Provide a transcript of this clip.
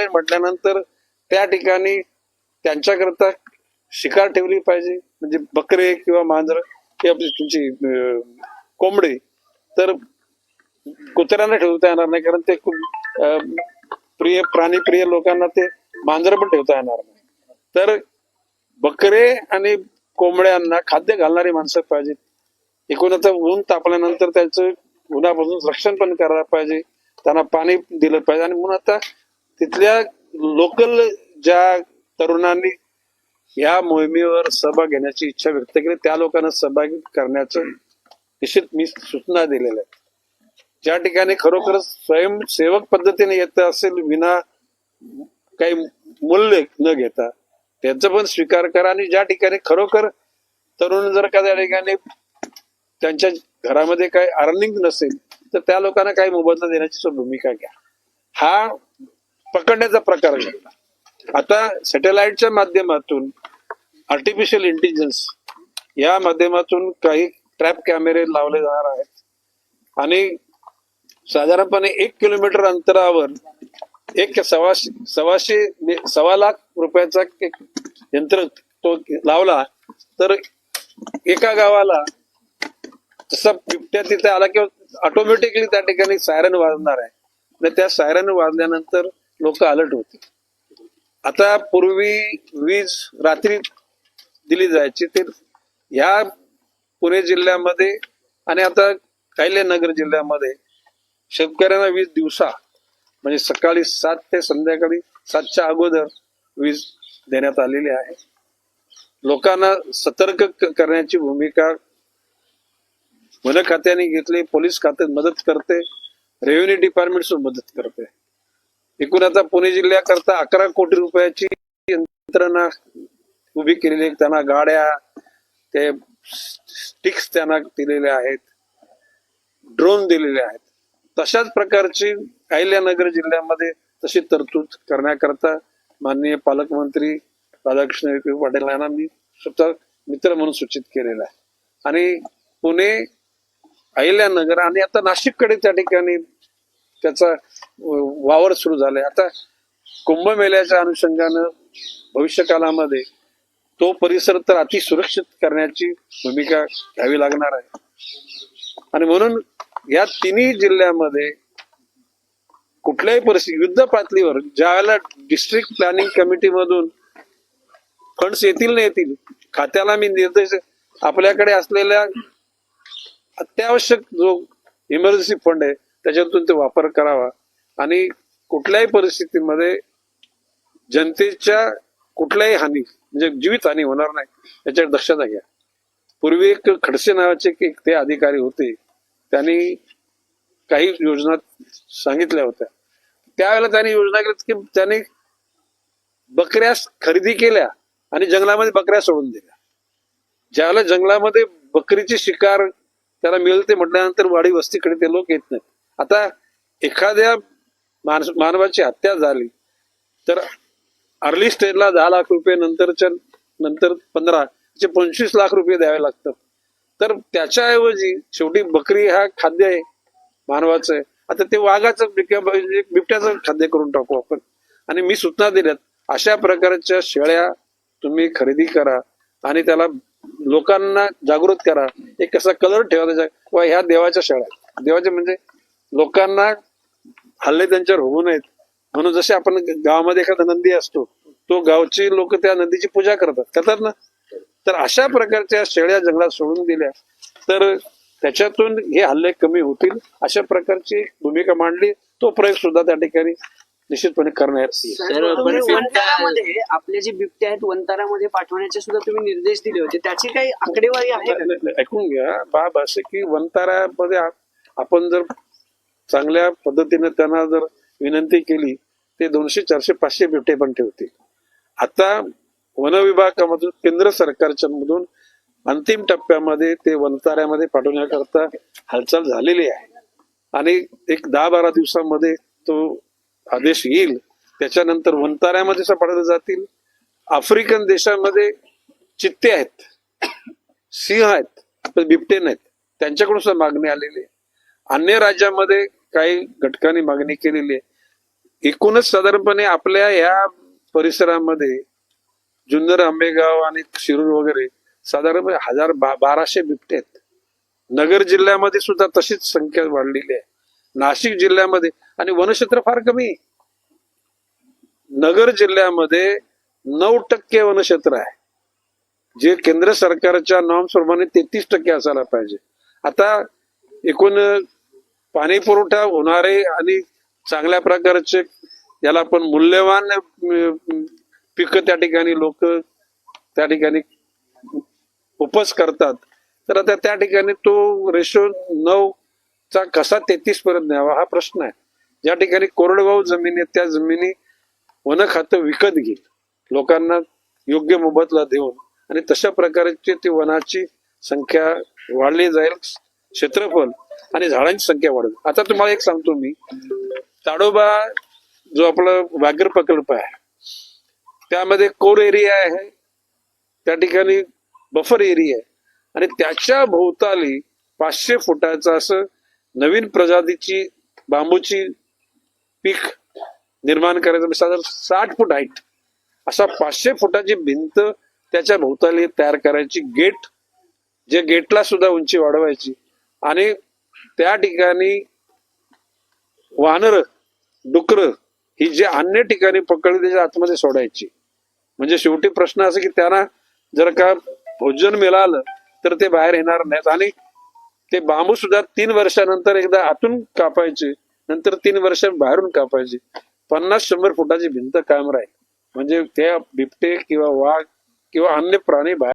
लावले म्हटल्यानंतर त्या ठिकाणी त्यांच्याकरता शिकार ठेवली पाहिजे. म्हणजे बकरे किंवा मांजर किंवा तुमची कोंबडी. तर कुत्र्यांना ठेवता येणार नाही कारण ते खूप प्रिय प्राणीप्रिय लोकांना ते मांजर पण ठेवता येणार नाही. तर बकरे आणि कोंबड्यांना खाद्य घालणारी माणसं पाहिजेत. एकूण आता ऊन तापल्यानंतर त्यांचं उन्हापासून रक्षण पण करायला पाहिजे. त्यांना पाणी दिलं पाहिजे. आणि म्हणून आता तिथल्या लोकल ज्या तरुणांनी या मोहिमेवर सहभाग घेण्याची इच्छा व्यक्त केली त्या लोकांना सहभागी करण्याचं निश्चित मी सूचना दिलेल्या आहेत. ज्या ठिकाणी खरोखरच स्वयंसेवक पद्धतीने येत असेल विना काही मूल्य न घेता त्यांचा पण स्वीकार करा आणि ज्या ठिकाणी खरोखर तरुण जर का त्या ठिकाणी त्यांच्या घरामध्ये काही अर्निंग नसेल तर त्या लोकांना काही मोबदला देण्याची भूमिका घ्या. हा पकडण्याचा प्रकार घडला आता सॅटेलाइटच्या माध्यमातून आर्टिफिशियल इंटेलिजन्स या माध्यमातून काही ट्रॅप कॅमेरे लावले जाणार आहेत. आणि साधारणपणे एक किलोमीटर अंतरावर एक सव्वाशे सव्वाशे सव्वा लाख रुपयाचा एक यंत्र तो लावला तर एका गावाला जसा बिबट्या तिथे आला किंवा ऑटोमॅटिकली त्या ठिकाणी सायरन वाजणार आहे. त्या सायरन वाजल्यानंतर लोक अलर्ट होते. आता पूर्वी वीज रात्री दिली जायची ते ह्या पुणे जिल्ह्यामध्ये आणि आता नगर जिल्ह्यामध्ये शेतकऱ्यांना वीज दिवसा म्हणजे सकाळी सात ते संध्याकाळी सातच्या अगोदर वीज देण्यात आलेली आहे. लोकांना सतर्क करण्याची भूमिका वन खात्याने घेतली पोलीस खात्यात मदत करते रेव्हेन्यू डिपार्टमेंट सुद्धा मदत करते. एकूण आता पुणे जिल्ह्याकरता अकरा कोटी रुपयाची यंत्रणा उभी केलेली आहे. त्यांना गाड्या ते स्टिक्स त्यांना दिलेल्या आहेत. ड्रोन दिलेले आहेत. तशाच प्रकारची अहिल्यानगर जिल्ह्यामध्ये तशी तरतूद करण्याकरता माननीय पालकमंत्री राधाकृष्ण विखे पाटील यांना मी स्वतः मित्र म्हणून सूचित केलेला आहे. आणि पुणे अहिल्यानगर आणि आता नाशिककडे त्या ठिकाणी त्याचा वावर सुरू झालाय. आता कुंभमेळ्याच्या अनुषंगानं भविष्य काळामध्ये तो परिसर तर अति सुरक्षित करण्याची भूमिका घ्यावी लागणार आहे. आणि म्हणून या तिन्ही जिल्ह्यामध्ये कुठल्याही परिस्थिती युद्ध पातळीवर ज्यावेळेला डिस्ट्रिक्ट प्लॅनिंग कमिटी मधून फंड्स येतील ना येतील खात्याला मी निर्देश आपल्याकडे असलेल्या अत्यावश्यक जो इमर्जन्सी फंड आहे त्याच्यातून ते वापर करावा. आणि कुठल्याही परिस्थितीमध्ये जनतेच्या कुठल्याही हानी म्हणजे जीवित हानी होणार नाही याच्यावर दक्षता घ्या पूर्वी एक खडसे नावाचे एक ते अधिकारी होते. त्यांनी काही योजना सांगितल्या होत्या. त्यावेळेला त्यांनी योजना केल्या की त्यांनी बकऱ्या खरेदी केल्या आणि जंगलामध्ये बकऱ्या सोडून दिल्या. ज्यावेळेला जंगलामध्ये बकरीची शिकार त्याला मिळते म्हटल्यानंतर वाडी वस्तीकडे ते लोक येत नाहीत. आता एखाद्या माणस मानवाची हत्या झाली तर अर्ली स्टेजला दहा लाख रुपये नंतरच्या नंतर पंधरा चे पंचवीस लाख रुपये द्यावे लागतात. तर त्याच्याऐवजी शेवटी बकरी हा खाद्य आहे मानवाचं आहे. आता ते वाघाचं बिबट्याचं खाद्य करून टाकू आपण. आणि मी सूचना दिल्यात अशा प्रकारच्या शेळ्या तुम्ही खरेदी करा आणि त्याला लोकांना जागृत करा. एक कसा कलर ठेवा त्याच्या वा ह्या देवाच्या शेळ्या. देवाच्या म्हणजे लोकांना हल्ले त्यांच्यावर होऊ नयेत. म्हणून जसे आपण गावामध्ये एखादा नंदी असतो तो गावची लोक त्या नदीची पूजा करतात. करतात ना? तर अशा प्रकारच्या शेळ्या जंगलात सोडून दिल्या तर त्याच्यातून हे हल्ले कमी होतील अशा प्रकारची भूमिका मांडली. तो प्रयोग सुद्धा त्या ठिकाणी निश्चितपणे वंतारामध्ये आपले जे बिबटे आहेत वंतारामध्ये पाठवण्याचे सुद्धा तुम्ही निर्देश दिले होते. त्याची काही आकडेवारी आहे ऐकून घ्या. बाब असे की वंतारामध्ये आपण जर चांगल्या पद्धतीने त्यांना जर विनंती केली ते दोनशे चारशे पाचशे बिबटे पण ठेवतील. आता वन विभागामधून केंद्र सरकारच्या मधून अंतिम टप्प्यामध्ये ते वनताऱ्यामध्ये पाठवण्याकरता हालचाल झालेली आहे. आणि एक दहा बारा दिवसामध्ये तो आदेश येईल. त्याच्यानंतर वनताऱ्यामध्ये पाठवले जातील. आफ्रिकन देशामध्ये चित्ते आहेत. सिंह आहेत पण बिबटे नाहीत. त्यांच्याकडून सुद्धा मागणी आलेली आहे. अन्य राज्यामध्ये काही घटकांनी मागणी केलेली आहे. एकूणच साधारणपणे आपल्या या परिसरामध्ये जुन्नर आंबेगाव आणि शिरूर वगैरे साधारणपणे हजार बा- बाराशे बिबटे आहेत. नगर जिल्ह्यामध्ये सुद्धा तशीच संख्या वाढलेली आहे. नाशिक जिल्ह्यामध्ये आणि वनक्षेत्र फार कमी आहे. नगर जिल्ह्यामध्ये नऊ टक्के वनक्षेत्र आहे. जे केंद्र सरकारच्या नॉर्म्स प्रमाणे तेहतीस टक्के असायला पाहिजे. आता एकूण पाणी पुरवठा होणारे आणि चांगल्या प्रकारचे याला पण मूल्यवान पिकं त्या ठिकाणी लोक त्या ठिकाणी उपज करतात. तर आता त्या ठिकाणी तो रेशो नऊ चा कसा तेहतीस पर्यंत न्यावा हा प्रश्न आहे. ज्या ठिकाणी कोरडवाहू जमिनी त्या जमिनी वन खातं विकत घेईल लोकांना योग्य मोबदला देऊन. आणि तशा प्रकारची ती वनाची संख्या वाढली जाईल. क्षेत्रफळ आणि झाडांची संख्या वाढेल आता तुम्हाला एक सांगतो मी. ताडोबा जो आपला व्याघ्र प्रकल्प आहे त्यामध्ये कोर एरिया आहे त्या ठिकाणी बफर एरिया आहे. आणि त्याच्या भोवताली पाचशे फुटाचं असं नवीन प्रजातीची बांबूची पीक निर्माण करायचं म्हणजे साधारण साठ फूट हाईट असा पाचशे फुटाची भिंत त्याच्या भोवताली तयार करायची. गेट जे गेटला सुद्धा उंची वाढवायची. आणि त्या ठिकाणी वानर डुकर ही जे अन्य ठिकाणी पकडली त्याच्या आतमध्ये सोडायची. म्हणजे शेवटी प्रश्न असा की त्यांना जर का भोजन मिळालं तर ते बाहेर येणार नाहीत. आणि ते बांबू सुद्धा तीन वर्षानंतर एकदा आतून कापायचे नंतर तीन वर्ष बाहेरून कापायचे. पन्नास शंभर फुटाची भिंत कायम राहील. म्हणजे त्या बिबटे किंवा वाघ किंवा अन्य प्राणी बाहेर